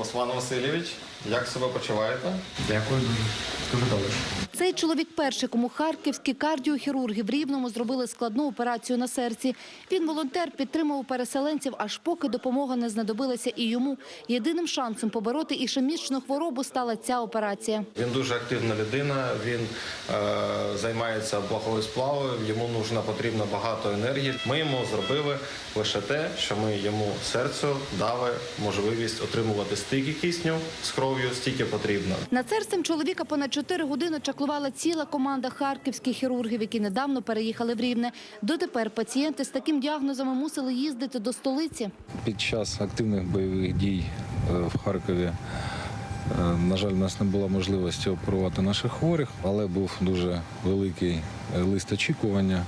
Руслан Васильович, як себе почуваєте? Дякую дуже. Дуже добре. Цей чоловік перший, кому харківські кардіохірурги в Рівному зробили складну операцію на серці. Він волонтер підтримував переселенців, аж поки допомога не знадобилася і йому. Єдиним шансом побороти ішемічну хворобу стала ця операція. Він дуже активна людина. Він е, займається благою сплавою. Йому нужна потрібно багато енергії. Ми йому зробили лише те, що ми йому серцю дали можливість отримувати стільки кисню з кров'ю, стільки потрібно. Над серцем чоловіка понад 4 години чаклувала ціла команда харківських хірургів, які недавно переїхали в Рівне. Дотепер пацієнти з таким діагнозом мусили їздити до столиці. Під час активних бойових дій е, в Харкові, е, на жаль, у нас не було можливості оперувати наших хворих, але був дуже великий е, лист очікування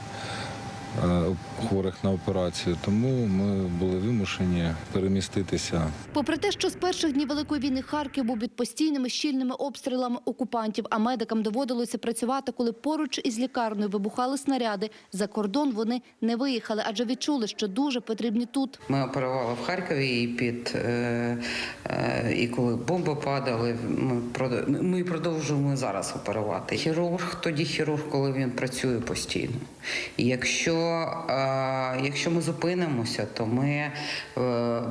хворих на операцію. Тому ми були вимушені переміститися Попри те, що з перших днів Великої війни Харків був під постійними щільними обстрілами окупантів, а медикам доводилося працювати, коли поруч із лікарнею вибухали снаряди. За кордон вони не виїхали, адже відчули, що дуже потрібні тут. Ми оперували в Харкові і під е, е, і коли бомби падали, ми прод- ми продовжуємо зараз оперувати. Хірург тоді хірург, коли він працює постійно. І якщо, якщо ми зупинимося, то ми, е,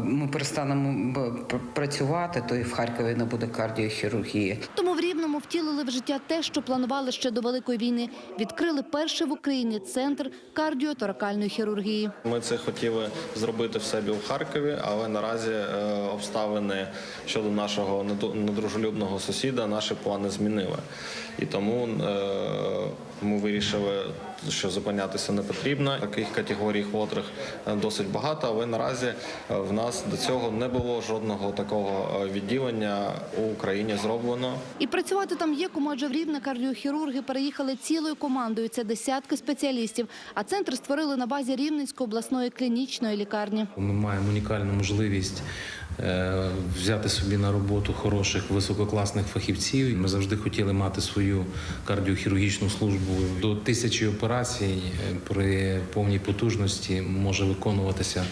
ми перестанемо працювати, то і в Харкові не буде кардіохірургії. Тому в Рівному втілили в життя те, що планували ще до Великої війни. Відкрили перший в Україні центр кардіоторакальної хірургії. Ми це хотіли зробити в себе у Харкові, але наразі е, обставини щодо нашого недружелюбного сусіда наші плани змінили. І тому е, ми вирішили, що зупинятися не потрібно. Таких категорій хворих е, досить багато, але наразі в нас до цього не було жодного такого відділення у Україні зроблено. І працювати там є кому, Рівне кардіохірурги переїхали цілою командою. Це десятки спеціалістів. А центр створили на базі Рівненської обласної клінічної лікарні. Ми маємо унікальну можливість взяти собі на роботу хороших висококласних фахівців. Ми завжди хотіли мати свою кардіохірургічну службу. До тисячі операцій е, при повній потужності може виконуватися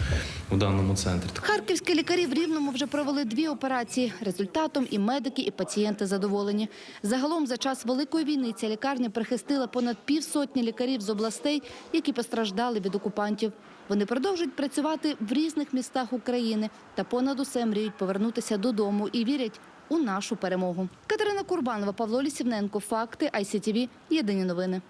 в даному центрі. Харківські лікарі в Рівному вже провели дві операції. Результатом і медики, і пацієнти задоволені. Загалом за час Великої війни ця лікарня прихистила понад півсотні лікарів з областей, які постраждали від окупантів. Вони продовжують працювати в різних містах України та понад усе мріють повернутися додому і вірять у нашу перемогу. Катерина Курбанова, Павло Лісівненко. Факти ICTV. Єдині новини.